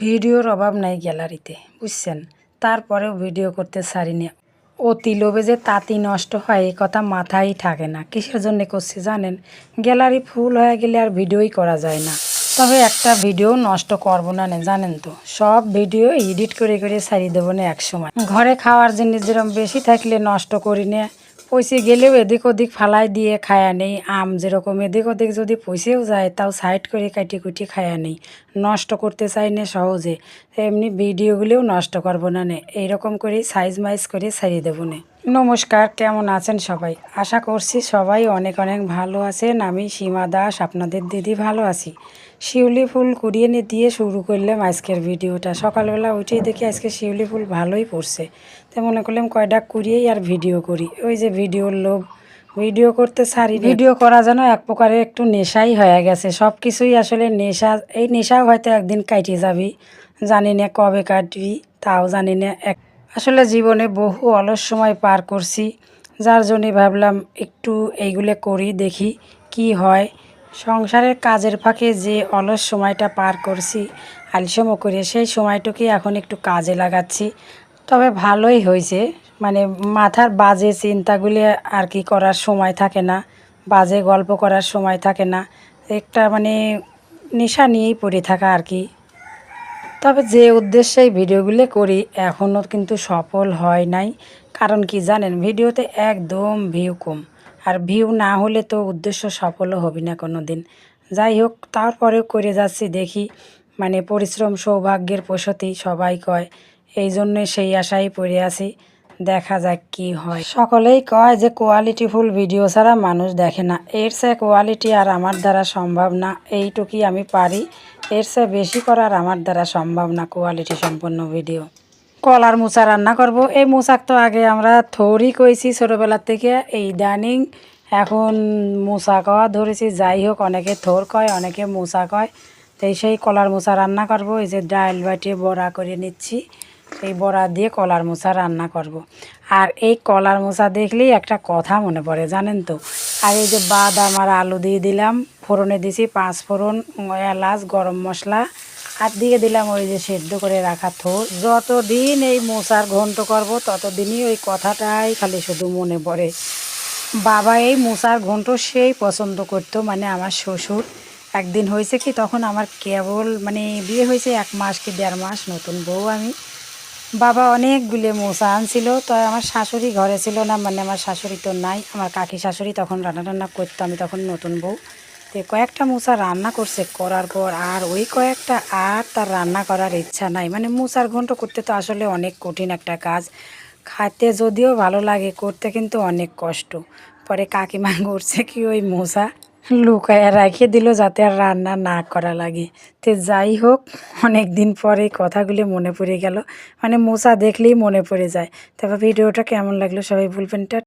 ভিডিওর অভাব নাই গ্যালারিতে, বুঝছেন? তারপরেও ভিডিও করতে ছাড়িনি। অতি লোভে যে তাঁতি নষ্ট হয় এই কথা মাথায় থাকে না। কিসের জন্যে করছি জানেন? গ্যালারি ফুল হয়ে গেলে আর ভিডিওই করা যায় না। তবে একটা ভিডিও নষ্ট করব না জানেন তো? সব ভিডিও এডিট করে করে ছাড়িয়ে দেবো না এক সময় ঘরে খাওয়ার জিনিস যেরকম বেশি থাকলে নষ্ট করি না পয়সে গেলেও এদিক ওদিক ফালাই দিয়ে খায়া নেই, আম যেরকম এদিক ওদিক যদি পয়সেও যায়, তাও সাইড করে কাটি কুটি খায়া নেই। নষ্ট করতে চাই না সহজে। এমনি ভিডিওগুলোও নষ্ট করব না নে। এইরকম করে সাইজ মাইজ করে ছাড়িয়ে দেবো নে। নমস্কার, কেমন আছেন সবাই? আশা করছি সবাই অনেক অনেক ভালো আছেন। আমি সীমা দাস, আপনাদের দিদি ভালো আছি। শিউলি ফুল কুড়িয়ে নিয়ে দিয়ে শুরু করলাম আজকের ভিডিওটা। সকালবেলা উঠেই দেখি আজকে শিউলি ফুল ভালোই পড়ছে তো মনে করলাম কয়টা কুড়িয়েই আর ভিডিও করি। ওই যে ভিডিওর লোভ। ভিডিও করতে সারি ভিডিও করা যেন এক প্রকারের একটু নেশাই হয়ে গেছে। সব কিছুই আসলে নেশা। এই নেশাও হয়তো একদিন কাটিয়ে যাবি। জানি না কবে কাটবি, তাও জানি না এক আসলে জীবনে বহু অলস সময় পার করছি, যার জন্যে ভাবলাম একটু এইগুলো করি, দেখি কি হয়। সংসারের কাজের ফাঁকে যে অলস সময়টা পার করছি, আলসেমো করে, সেই সময়টুকুই এখন একটু কাজে লাগাচ্ছি। তবে ভালোই হয়েছে মানে মাথার বাজে চিন্তাগুলি আর কি করার সময় থাকে না, বাজে গল্প করার সময় থাকে না। একটা মানে নেশা নিয়েই পড়ে থাকা আর কি। তবে যে উদ্দেশ্যে এই ভিডিওগুলো করি এখনও কিন্তু সফল হয় নাই। কারণ কি জানেন, ভিডিওতে একদম ভিউ কম। আর ভিউ না হলে তো উদ্দেশ্য সফলও হবে না কোনো দিন যাই হোক, তারপরেও করে যাচ্ছি দেখি। মানে পরিশ্রম, সৌভাগ্যের প্রসতি সবাই কয়। এই জন্যে সেই আশায় পড়ে আছি। দেখা যাক কি হয়। সকলেই কয় যে কোয়ালিটিফুল ভিডিও ছাড়া মানুষ দেখে না। এর চেয়ে কোয়ালিটি আর আমার দ্বারা সম্ভব না। এইটুকুই আমি পারি। এর চেয়ে বেশি করার আমার দ্বারা সম্ভব না কোয়ালিটি সম্পন্ন ভিডিও কলার মোচা রান্না করব। এই মোচাক তো আগে আমরা থৌরি কইছি ছোটোবেলার থেকে, এই ইদানিং এখন মোচা কওয়া ধরেছি। যাই হোক, অনেকে থোর কয়, অনেকে মোচা কয়। তো এই সেই কলার মোচা রান্না করব। এই যে ডাল বাটিয়ে বড়া করে নিচ্ছি। এই বড়া দিয়ে কলার মোচা রান্না করব। আর এই কলার মোচা দেখলেই একটা কথা মনে পড়ে, জানেন তো? আর এই যে বাদাম আর আলু দিয়ে দিলাম, ফোড়নে দিছি, পাঁচ ফোড়ন এলাচ, গরম মশলা, আর দিয়ে দিলাম ওই যে সেদ্ধ করে রাখা থোর যতদিন এই মোচার ঘন্ট করব, ততদিনই ওই কথাটাই খালি শুধু মনে পড়ে। বাবা এই মোচার ঘন্ট সেই পছন্দ করতো মানে আমার শ্বশুর। একদিন হয়েছে কি, তখন আমার কেবল মানে বিয়ে হয়েছে এক মাস কি দেড় মাস, নতুন বউ আমি। বাবা অনেকগুলো মোচা আনছিল, তো আমার শাশুড়ি ঘরে ছিল না মানে আমার শাশুড়ি তো নাই, আমার কাকি শাশুড়ি তখন রান্না টান্না করতো, আমি তখন নতুন বউ। তো কয়েকটা মোচা রান্না করছে, করার পর আর ওই কয়েকটা আর তার রান্না করার ইচ্ছা নাই। মানে মোচার ঘন্ট করতে তো আসলে অনেক কঠিন একটা কাজ। খাইতে যদিও ভালো লাগে, করতে কিন্তু অনেক কষ্ট। পরে কাকিমা করছে কি ওই মোচা লুকায় রাখিয়ে দিল যাতে আর রান্না না করা লাগে। তো যাই হোক অনেক দিন পরে কথাগুলি মনে পড়ে গেল। মানে মোচা দেখলেই মনে পড়ে যায়। তারপর ভিডিওটা কেমন লাগল সবাই বলবেন।